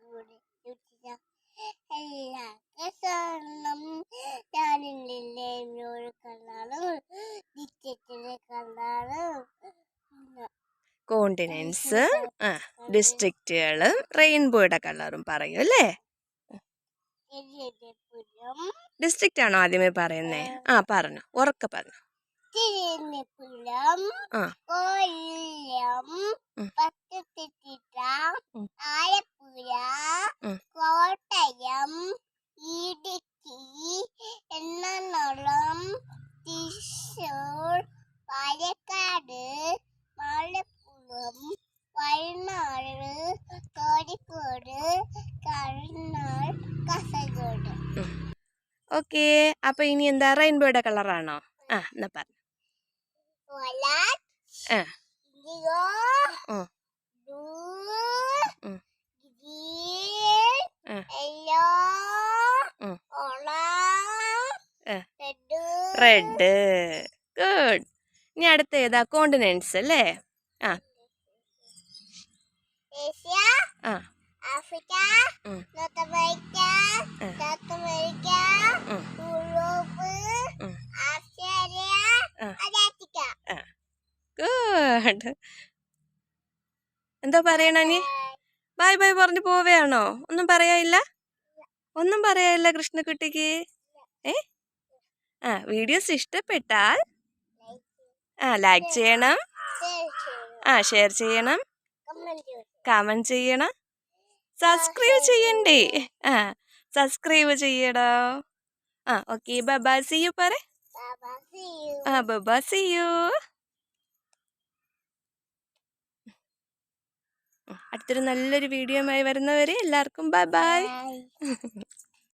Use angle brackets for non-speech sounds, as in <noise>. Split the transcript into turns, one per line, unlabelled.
കൂടി എല്ലാവർക്കും സ്വർണം ഞാനില്ലേ ഒരു കളറും ഡിസ്ട്രിക്റ്റിലെ കളറും
കോണ്ടിനെൻസ് ആ ഡിസ്ട്രിക്റ്റുകളും റെയിൻബോയുടെ കളറും പറയും അല്ലേ ഡിസ്ട്രിക്റ്റ് ആണോ ആദ്യമേ പറയുന്നേ ആ പറഞ്ഞു ഉറക്കെ പറഞ്ഞു
തിരുവനന്തപുരം. കൊല്ലം. പത്തനംതിട്ട. ആലപ്പുഴ
ഓക്കെ. അപ്പൊ ഇനി എന്താ? റെയിൻബോയുടെ കളറാണോ? ആ എന്നാ പറഞ്ഞു
red,
റെഡ്. ഗുഡ്. ഇനി അടുത്ത ഏതാ? കോണ്ടിനെൻസ് അല്ലേ? ആ.
ഏഷ്യ
ആ. ഗുഡ് എന്താ പറയണ നീ? ബൈ ബൈ പറഞ്ഞു പോവുകയാണോ? ഒന്നും പറയാനില്ല? ഒന്നും പറയാനില്ല കൃഷ്ണക്കുട്ടിക്ക്? ഏ? ആ വീഡിയോസ് ഇഷ്ടപ്പെട്ടാൽ ആ ലൈക്ക് ചെയ്യണം. ആ ഷെയർ ചെയ്യണം.
കമന്റ് ചെയ്യണം.
കമന്റ് ചെയ്യണം സബ്സ്ക്രൈബ് ചെയ്യണ്ടേ? ആ സബ്സ്ക്രൈബ് ചെയ്യടോ. ആ ഓക്കെ ബബാ സി യു പറ. ആ ബൈ സി യു അടുത്തൊരു നല്ലൊരു വീഡിയോ വീഡിയോയുമായി വരുന്നവരെ എല്ലാവർക്കും ബൈ ബൈ. <laughs>